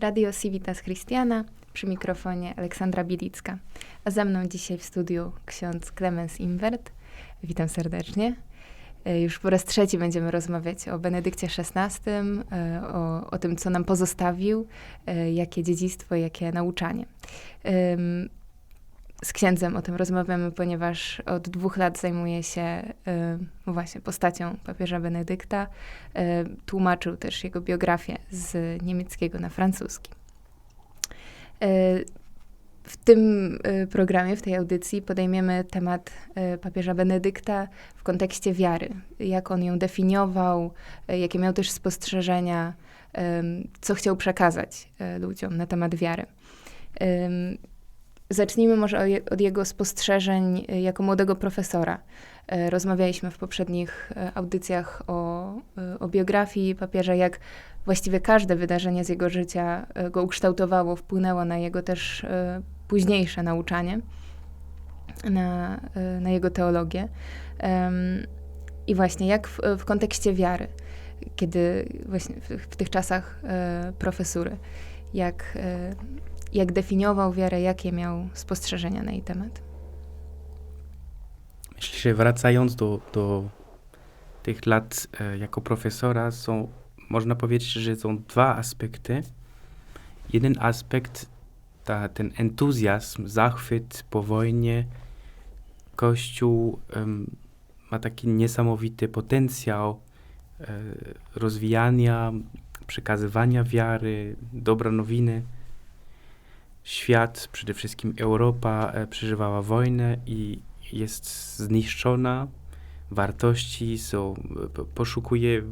Radio Civitas Christiana, przy mikrofonie Aleksandra Bielicka. A ze mną dzisiaj w studiu ksiądz Clemens Invert. Witam serdecznie. E, Już po raz trzeci będziemy rozmawiać o Benedykcie XVI, e, o, o tym, co nam pozostawił, e, jakie dziedzictwo, jakie nauczanie. Z księdzem o tym rozmawiamy, ponieważ od dwóch lat zajmuje się y, właśnie postacią papieża Benedykta. Y, Tłumaczył też jego biografię z niemieckiego na francuski. Y, W tym y, programie, w tej audycji podejmiemy temat y, papieża Benedykta w kontekście wiary. Jak on ją definiował, y, jakie miał też spostrzeżenia, co chciał przekazać ludziom na temat wiary. Zacznijmy może od jego spostrzeżeń y, jako młodego profesora. Y, Rozmawialiśmy w poprzednich y, audycjach o, o biografii papieża, jak właściwie każde wydarzenie z jego życia go ukształtowało, wpłynęło na jego też późniejsze nauczanie, na, na jego teologię. I właśnie jak w, w kontekście wiary, kiedy właśnie w, w tych czasach profesury, jak, jak definiował wiarę, jakie miał spostrzeżenia na jej temat. Myślę, że wracając do, do tych lat e, jako profesora, są, można powiedzieć, że są dwa aspekty. Jeden aspekt, ta, ten entuzjazm, zachwyt po wojnie. Kościół em, ma taki niesamowity potencjał e, rozwijania, przekazywania wiary, dobra nowiny. Świat, przede wszystkim Europa, e, przeżywała wojnę i jest zniszczona. Wartości są, po- poszukuje e,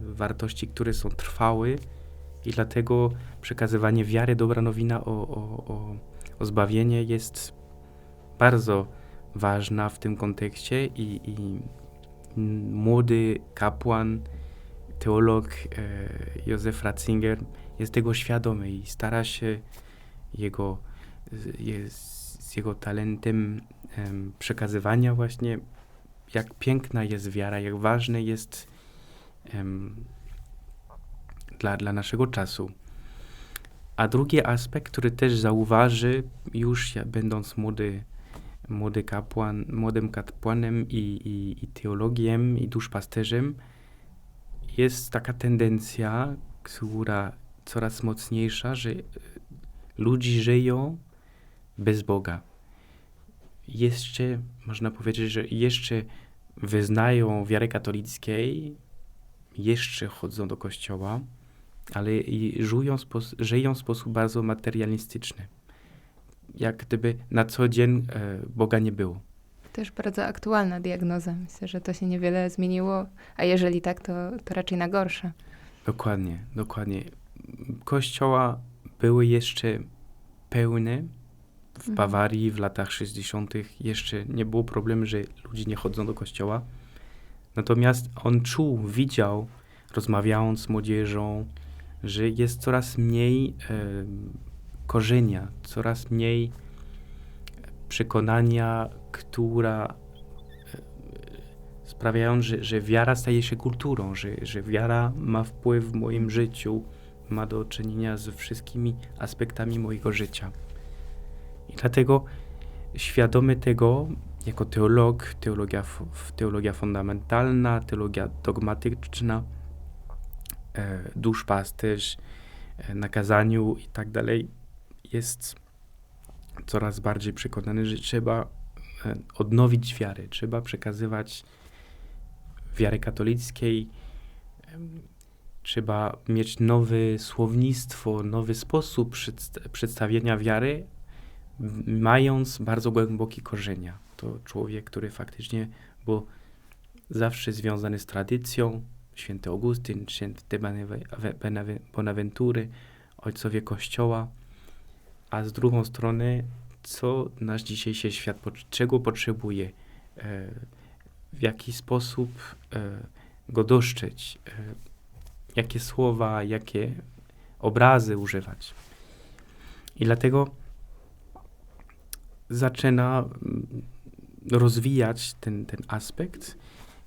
wartości, które są trwałe i dlatego przekazywanie wiary, dobra nowina o, o, o, o zbawienie jest bardzo ważna w tym kontekście i, i młody kapłan, teolog e, Józef Ratzinger jest tego świadomy i stara się jego, z- je- z jego talentem em, przekazywania właśnie, jak piękna jest wiara, jak ważne jest dla, dla naszego czasu. A drugi aspekt, który też zauważy, już będąc młody, młody kapłan, młodym kapłanem i, i, i teologiem, i duszpasterzem, jest taka tendencja, która coraz mocniejsza, że ludzie żyją bez Boga. Jeszcze, można powiedzieć, że jeszcze wyznają wiarę katolickiej, jeszcze chodzą do kościoła, ale żyją, żyją w sposób bardzo materialistyczny. Jak gdyby na co dzień e, Boga nie było. Też bardzo aktualna diagnoza. Myślę, że to się niewiele zmieniło, a jeżeli tak, to, to raczej na gorsze. Dokładnie, dokładnie. Kościoła były jeszcze pełne. W Mhm. Bawarii w latach 60. jeszcze nie było problemu, że ludzie nie chodzą do kościoła. Natomiast on czuł, widział, rozmawiając z młodzieżą, że jest coraz mniej e, korzenia, coraz mniej przekonania, która sprawiają, że, że wiara staje się kulturą, że, że wiara ma wpływ w moim życiu, ma do czynienia z wszystkimi aspektami mojego życia. I dlatego świadomy tego, jako teolog, teologia, teologia fundamentalna, teologia dogmatyczna, e, duszpasterz, e, na kazaniu i tak dalej, jest coraz bardziej przekonany, że trzeba e, odnowić wiarę, trzeba przekazywać wiary katolickiej, trzeba mieć nowe słownictwo, nowy sposób przedst- przedstawienia wiary, mając bardzo głębokie korzenia. To człowiek, który faktycznie był zawsze związany z tradycją, święty Augustyn, święty Bonaventury, ojcowie Kościoła, a z drugą strony, co nasz dzisiejszy świat, czego potrzebuje, e, w jaki sposób e, go dostrzec, e, jakie słowa, jakie obrazy używać. I dlatego zaczyna mm, rozwijać ten, ten aspekt.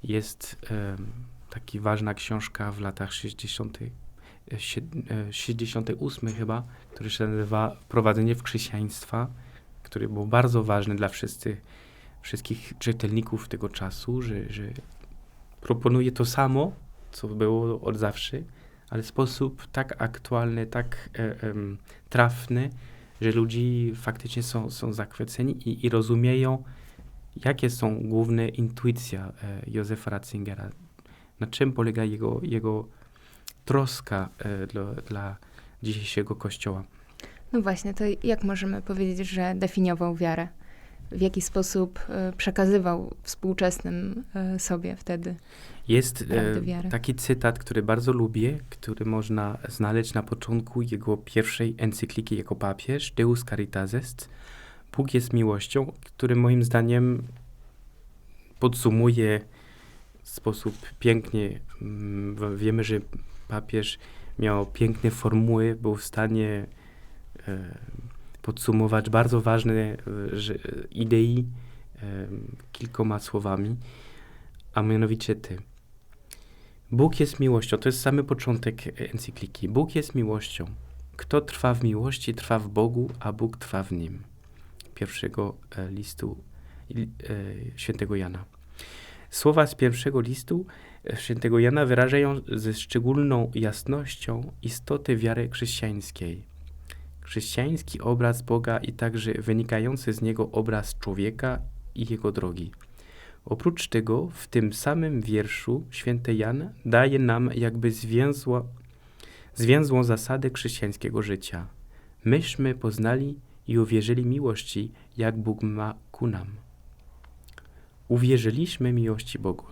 Jest em, taka ważna książka w latach 60. e, sie- e, 68 chyba, który się nazywa Wprowadzenie w chrześcijaństwa, który był bardzo ważny dla wszyscy, wszystkich czytelników tego czasu, że, że proponuje to samo, co było od zawsze, ale w sposób tak aktualny, tak e, trafny, że ludzie faktycznie są, są zachwyceni i, i rozumieją, jakie są główne intuicje e, Józefa Ratzingera, na czym polega jego, jego troska e, dla, dla dzisiejszego Kościoła. No właśnie, to jak możemy powiedzieć, że definiował wiarę? W jaki sposób e, przekazywał współczesnym e, sobie wtedy? Jest e, taki cytat, który bardzo lubię, który można znaleźć na początku jego pierwszej encykliki jako papież, Deus Caritas Est. Bóg jest miłością, który moim zdaniem podsumuje w sposób pięknie. mm, Wiemy, że papież miał piękne formuły, był w stanie e, podsumować bardzo ważne e, idei e, kilkoma słowami, a mianowicie ty. Bóg jest miłością. To jest samy początek encykliki. Bóg jest miłością. Kto trwa w miłości, trwa w Bogu, a Bóg trwa w nim. Pierwszego e, listu e, świętego Jana. Słowa z pierwszego listu e, świętego Jana wyrażają ze szczególną jasnością istotę wiary chrześcijańskiej. Chrześcijański obraz Boga i także wynikający z niego obraz człowieka i jego drogi. Oprócz tego, w tym samym wierszu święty Jan daje nam jakby zwięzła, zwięzłą zasadę chrześcijańskiego życia. Myśmy poznali i uwierzyli miłości, jak Bóg ma ku nam. Uwierzyliśmy miłości Bogu.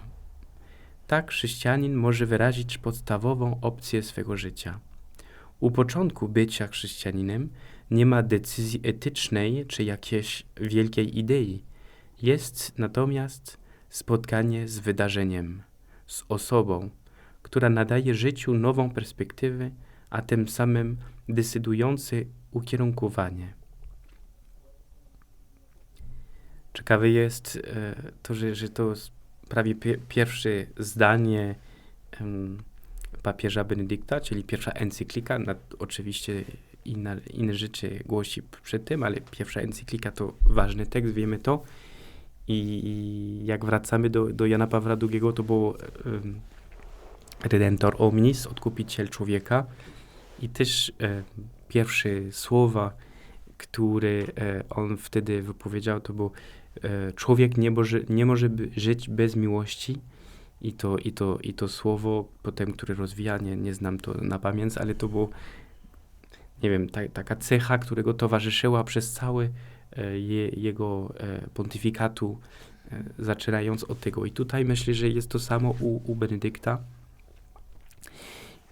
Tak chrześcijanin może wyrazić podstawową opcję swego życia. U początku bycia chrześcijaninem nie ma decyzji etycznej czy jakiejś wielkiej idei. Jest natomiast spotkanie z wydarzeniem, z osobą, która nadaje życiu nową perspektywę, a tym samym decydujące ukierunkowanie. Ciekawe jest e, to, że, że to prawie pie, pierwsze zdanie papieża Benedykta, czyli pierwsza encyklika, oczywiście inne rzeczy głosi przed tym, ale pierwsza encyklika to ważny tekst, wiemy to. I jak wracamy do, do Jana Pawła II, to było um, Redentor Omnis, odkupiciel człowieka. I też e, pierwsze słowa, które e, on wtedy wypowiedział, to było e, człowiek nie może, nie może żyć bez miłości. I to, i, to, I to słowo potem, które rozwija, nie, nie znam to na pamięć, ale to było, nie wiem, ta, taka cecha, którego towarzyszyła przez cały je, jego e, pontyfikatu, e, zaczynając od tego. I tutaj myślę, że jest to samo u, u Benedykta.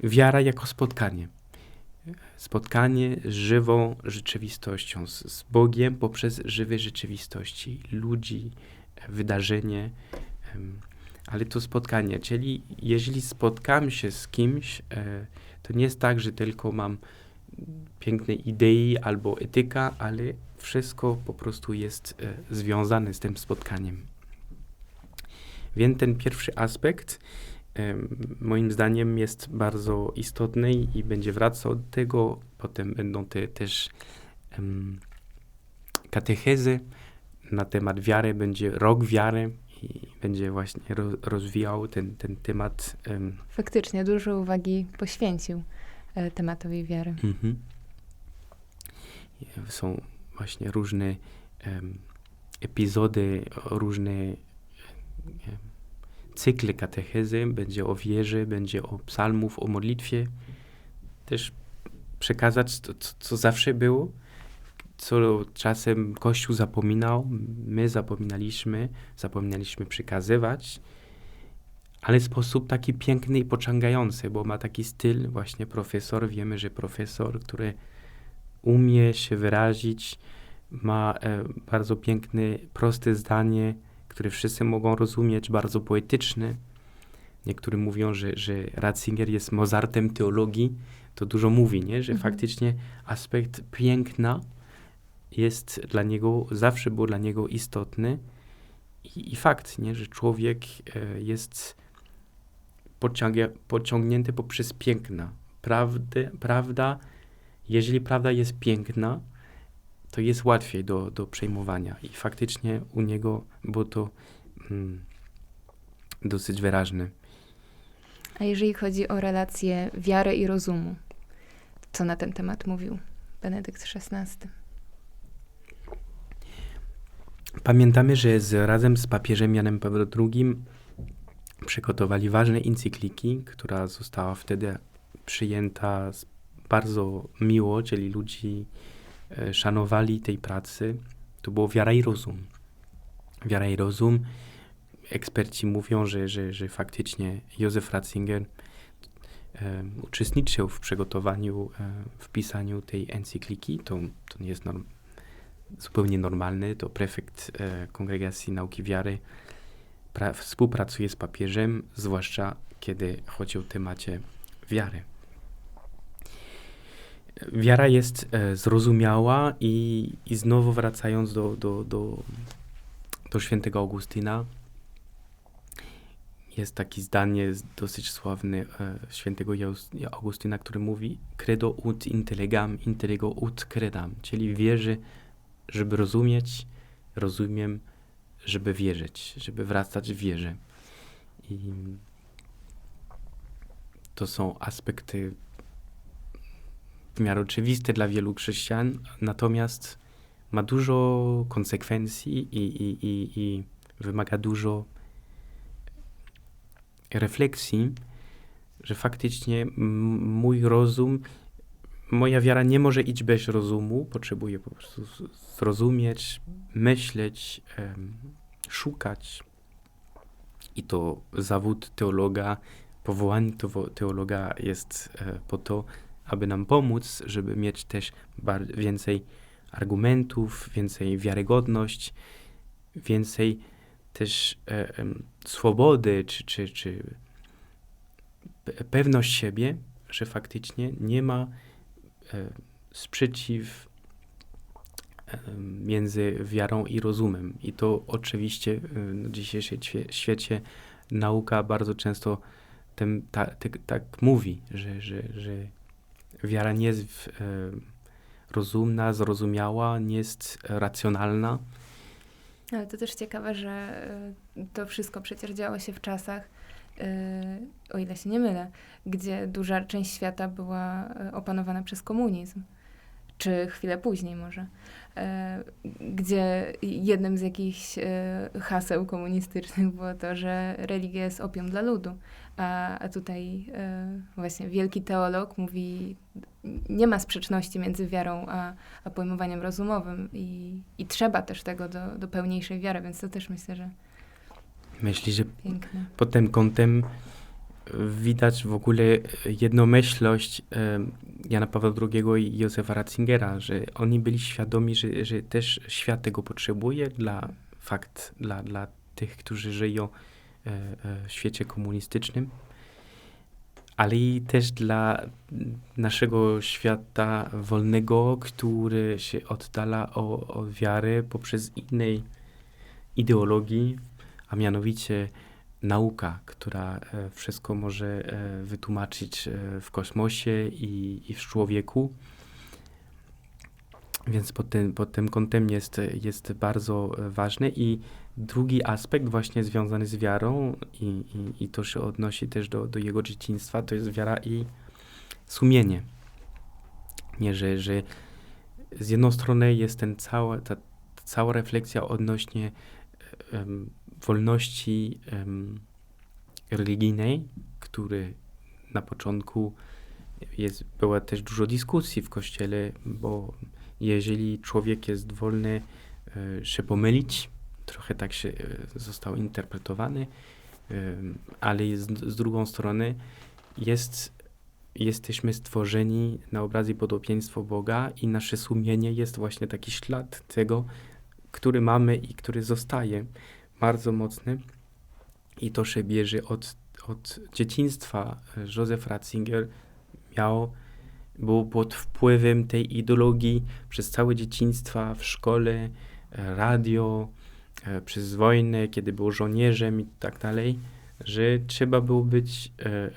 Wiara jako spotkanie. Spotkanie z żywą rzeczywistością, z, z Bogiem poprzez żywe rzeczywistości, ludzi, wydarzenie, ale to spotkanie, czyli jeżeli spotkam się z kimś, e, to nie jest tak, że tylko mam piękne idei albo etyka, ale wszystko po prostu jest e, związane z tym spotkaniem. Więc ten pierwszy aspekt e, moim zdaniem jest bardzo istotny i będzie wracał do tego. Potem będą te też em, katechezy na temat wiary, będzie rok wiary i będzie właśnie ro, rozwijał ten, ten temat. em, Faktycznie dużo uwagi poświęcił e, tematowi wiary. Mhm. Są właśnie różne em, epizody, różne em, cykle katechezy. Będzie o wierze, będzie o psalmów, o modlitwie. Też przekazać to, co, co zawsze było, co czasem Kościół zapominał, my zapominaliśmy, zapominaliśmy przekazywać, ale w sposób taki piękny i pociągający, bo ma taki styl właśnie profesor. Wiemy, że profesor, który umie się wyrazić, ma e, bardzo piękne, proste zdanie, które wszyscy mogą rozumieć, bardzo poetyczne. Niektórzy mówią, że, że Ratzinger jest Mozartem teologii, to dużo mówi, nie? że Mhm. faktycznie aspekt piękna jest dla niego, zawsze był dla niego istotny i, i fakt, nie? że człowiek e, jest pociągnięty poprzez piękna, prawdy, prawda, jeżeli prawda jest piękna, to jest łatwiej do, do przejmowania. I faktycznie u niego było to mm, dosyć wyraźne. A jeżeli chodzi o relację wiary i rozumu, co na ten temat mówił Benedykt XVI? Pamiętamy, że z, razem z papieżem Janem Pawłem II przygotowali ważne encykliki, która została wtedy przyjęta z- bardzo miło, czyli ludzi e, szanowali tej pracy. To było wiara i rozum. Wiara i rozum. Eksperci mówią, że, że, że faktycznie Józef Ratzinger e, uczestniczył w przygotowaniu, e, w pisaniu tej encykliki. To, to nie jest norm, zupełnie normalne. To prefekt e, Kongregacji Nauki Wiary pra, współpracuje z papieżem, zwłaszcza kiedy chodzi o temacie wiary. Wiara jest e, zrozumiała i, i znowu wracając do, do, do, do świętego Augustyna, jest takie zdanie dosyć sławne e, świętego Augustyna, który mówi credo ut intellegam, intellego ut credam, czyli wierzy, żeby rozumieć, rozumiem, żeby wierzyć, żeby wracać w wierze. I to są aspekty w miarę oczywiste dla wielu chrześcijan, natomiast ma dużo konsekwencji i, i, i, i wymaga dużo refleksji, że faktycznie mój rozum, moja wiara nie może iść bez rozumu, potrzebuję po prostu zrozumieć, myśleć, em, szukać. I to zawód teologa, powołanie teologa jest e, po to, aby nam pomóc, żeby mieć też więcej argumentów, więcej wiarygodność, więcej też e, em, swobody, czy, czy, czy pe- pewność siebie, że faktycznie nie ma e, sprzeciw em, między wiarą i rozumem. I to oczywiście e, w dzisiejszym świe- świecie nauka bardzo często ta, tak mówi, że, że, że wiara nie jest e, rozumna, zrozumiała, nie jest racjonalna. Ale to też ciekawe, że y, to wszystko przecież działo się w czasach, y, o ile się nie mylę, gdzie duża część świata była opanowana przez komunizm. Czy chwilę później może. Gdzie jednym z jakichś haseł komunistycznych było to, że religia jest opium dla ludu. A, a tutaj y, właśnie wielki teolog mówi, nie ma sprzeczności między wiarą a, a pojmowaniem rozumowym i, i trzeba też tego do, do pełniejszej wiary, więc to też myślę, że Myśli, że piękne. pod tym kątem e, widać w ogóle jednomyślność e, Jana Pawła II i Józefa Ratzingera, że oni byli świadomi, że, że też świat tego potrzebuje dla fakt, dla, dla tych, którzy żyją e, e, świecie komunistycznym, ale i też dla naszego świata wolnego, który się oddala o, od wiary poprzez innej ideologii, a mianowicie nauka, która e, wszystko może e, wytłumaczyć e, w kosmosie i, i w człowieku. Więc pod tym, pod tym kątem jest, jest bardzo e, ważne. I drugi aspekt właśnie związany z wiarą i, i, i to się odnosi też do, do jego dzieciństwa, to jest wiara i sumienie. Nie, że, że z jednej strony jest ten cała, ta, cała refleksja odnośnie em, wolności em, religijnej, który na początku jest, była też dużo dyskusji w kościele, bo jeżeli człowiek jest wolny e, się pomylić, trochę tak się e, został interpretowany, em, ale z, z drugą strony jest, jesteśmy stworzeni na obraz i podobieństwo Boga i nasze sumienie jest właśnie taki ślad tego, który mamy i który zostaje bardzo mocny i to się bierze od, od dzieciństwa. Józef Ratzinger miał, był pod wpływem tej ideologii przez całe dzieciństwa w szkole, e, radio, e, przez wojnę, kiedy był żołnierzem i tak dalej. że trzeba było być e, e,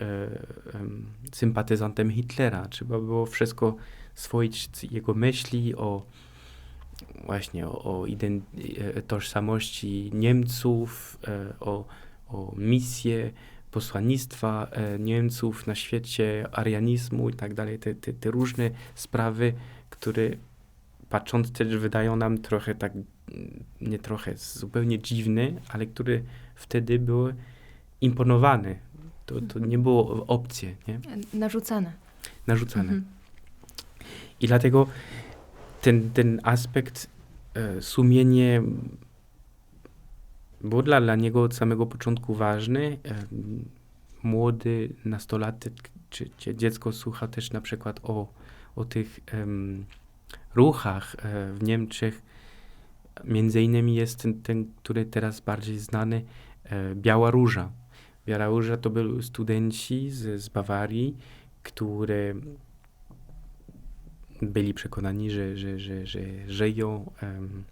em, sympatyzantem Hitlera. Trzeba było wszystko swoić jego myśli o właśnie o, o e, tożsamości Niemców, e, o, o misję posłannictwa e, Niemców na świecie, arianizmu i tak dalej. Te, te, te różne sprawy, które patrząc też wydają nam trochę tak, nie trochę, zupełnie dziwne, ale które wtedy były imponowane. To, to nie było opcje, nie? Narzucane. narzucane. Mhm. I dlatego ten, ten aspekt e, sumienie był dla, dla niego od samego początku ważny. E, młody nastolatek czy, czy dziecko słucha też na przykład o, o tych em, ruchach e, w Niemczech. Między innymi jest ten, ten który teraz bardziej znany, e, Biała Róża. Biała Róża to byli studenci z, z Bawarii, które byli przekonani, że, że, że, że żyją em,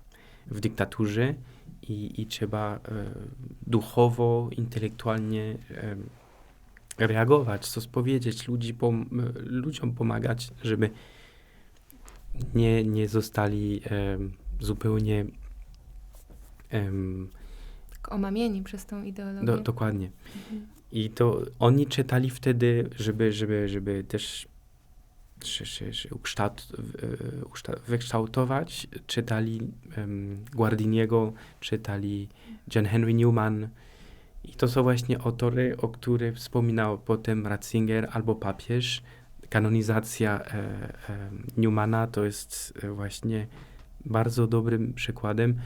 w dyktaturze i, i trzeba e, duchowo, intelektualnie em, reagować, coś powiedzieć, ludzi pom- ludziom pomagać, żeby nie, nie zostali em, zupełnie Tak omamieni przez tą ideologię. do, dokładnie. Mhm. I to oni czytali wtedy, żeby, żeby, żeby też się, się, się ukształt, e, ukształ- wykształtować, czytali um, Guardiniego, czytali John Henry Newman. I to są właśnie autory, o których wspominał potem Ratzinger albo papież. Kanonizacja e, e, Newmana to jest e, właśnie bardzo dobrym przykładem,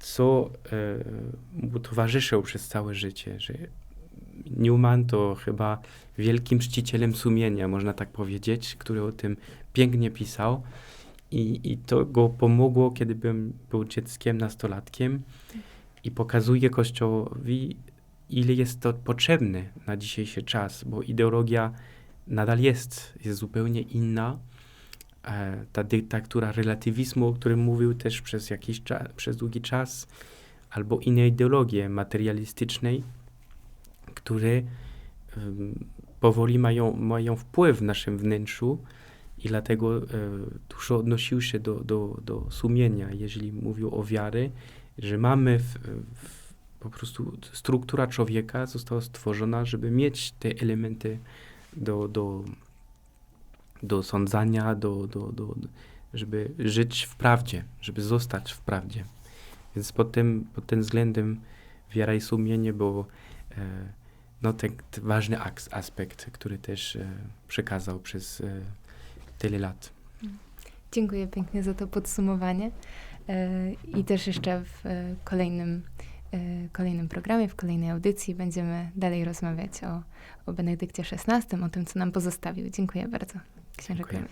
co e, mu towarzyszył przez całe życie, że Newman to chyba wielkim czcicielem sumienia, można tak powiedzieć, który o tym pięknie pisał. I, I to go pomogło, kiedy byłem, był dzieckiem, nastolatkiem i pokazuje Kościołowi, ile jest to potrzebne na dzisiejszy czas, bo ideologia nadal jest, jest zupełnie inna. E, ta dyktatura relatywizmu, o którym mówił też przez jakiś czas, przez długi czas, albo inne ideologie materialistycznej, które powoli mają, mają wpływ w naszym wnętrzu i dlatego e, dużo odnosił się do, do, do sumienia, jeżeli mówił o wiary, że mamy w, w, po prostu struktura człowieka została stworzona, żeby mieć te elementy do, do, do sądzania, do, do, do, żeby żyć w prawdzie, żeby zostać w prawdzie. Więc pod tym, pod tym względem wiara i sumienie e, no, ten, ten ważny aks- aspekt, który też e, przekazał przez e, tyle lat. Dziękuję pięknie za to podsumowanie. E, I też jeszcze w e, kolejnym, e, kolejnym programie, w kolejnej audycji będziemy dalej rozmawiać o, o Benedykcie XVI, o tym, co nam pozostawił. Dziękuję bardzo, księże Dziękuję.